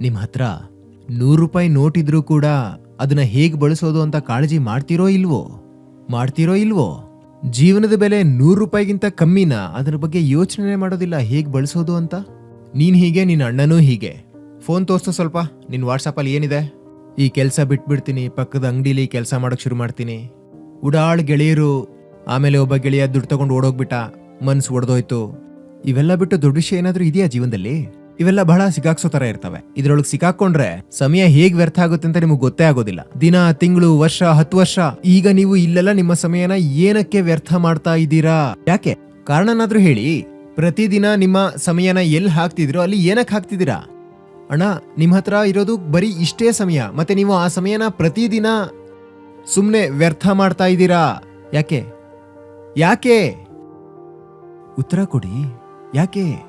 ನಿಮ್ ಹತ್ರ ನೂರು ರೂಪಾಯಿ ನೋಟ್ ಇದ್ರೂ ಕೂಡ ಅದನ್ನ ಹೇಗೆ ಬಳಸೋದು ಅಂತ ಕಾಳಜಿ ಮಾಡ್ತಿರೋ ಇಲ್ವೋ? ಮಾಡ್ತಿರೋ ಇಲ್ವೋ? ಜೀವನದ ಬೆಲೆ ನೂರು ರೂಪಾಯಿಗಿಂತ ಕಮ್ಮಿನ ಅದರ ಬಗ್ಗೆ ಯೋಚನೆ ಮಾಡೋದಿಲ್ಲ ಹೇಗೆ ಬಳಸೋದು ಅಂತ? ನೀನು ಹೀಗೆ ನಿನ್ನ ಅಣ್ಣನೂ ಹೀಗೆ. ಫೋನ್ ತೋರಿಸು ಸ್ವಲ್ಪ ನಿನ್ನ ವಾಟ್ಸಪ್ಪಲ್ಲಿ ಏನಿದೆ? ಈ ಕೆಲಸ ಬಿಟ್ಬಿಡ್ತೀನಿ, ಪಕ್ಕದ ಅಂಗಡಿಲಿ ಕೆಲಸ ಮಾಡೋಕೆ ಶುರು ಮಾಡ್ತೀನಿ. ಉಡಾಳ್ ಗೆಳೆಯರು, ಆಮೇಲೆ ಒಬ್ಬ ಗೆಳೆಯ ದುಡ್ಡು ತಗೊಂಡು ಓಡೋಗ್ಬಿಟ್ಟ, ಮನ್ಸು ಒಡೆದೋಯ್ತು. ಇವೆಲ್ಲ ಬಿಟ್ಟು ದೊಡ್ಡ ವಿಷಯ ಏನಾದರೂ ಇದೆಯಾ ಜೀವನದಲ್ಲಿ? ಇವೆಲ್ಲ ಬಹಳ ಸಿಕ್ಕಾಕ್ಸೋ ತರ ಇರ್ತವೆ. ಇದ್ರೊಳಗೆ ಸಿಕ್ಕಾಕೊಂಡ್ರೆ ಸಮಯ ಹೇಗ್ ವ್ಯರ್ಥ ಆಗುತ್ತೆ ಅಂತ ನಿಮಗೆ ಗೊತ್ತೇ ಆಗೋದಿಲ್ಲ. ದಿನ, ತಿಂಗಳು, ವರ್ಷ, ಹತ್ತು ವರ್ಷ, ಈಗ ನೀವು ಇಲ್ಲೆಲ್ಲ ನಿಮ್ಮ ಸಮಯನ ಏನಕ್ಕೆ ವ್ಯರ್ಥ ಮಾಡ್ತಾ ಇದ್ದೀರಾ? ಯಾಕೆ? ಕಾರಣನಾದ್ರೂ ಹೇಳಿ. ಪ್ರತಿದಿನ ನಿಮ್ಮ ಸಮಯನ ಎಲ್ಲಿ ಹಾಕ್ತಿದ್ರು ಅಲ್ಲಿ ಏನಕ್ಕೆ ಹಾಕ್ತಿದ್ದೀರಾ? ಅಣ್ಣ ನಿಮ್ಮ ಹತ್ರ ಇರೋದು ಬರೀ ಇಷ್ಟೇ ಸಮಯ, ಮತ್ತೆ ನೀವು ಆ ಸಮಯನ ಪ್ರತಿದಿನ ಸುಮ್ಮನೆ ವ್ಯರ್ಥ ಮಾಡ್ತಾ ಇದ್ದೀರಾ? ಯಾಕೆ? ಯಾಕೆ? ಉತ್ತರ ಕೊಡಿ. ಯಾಕೆ?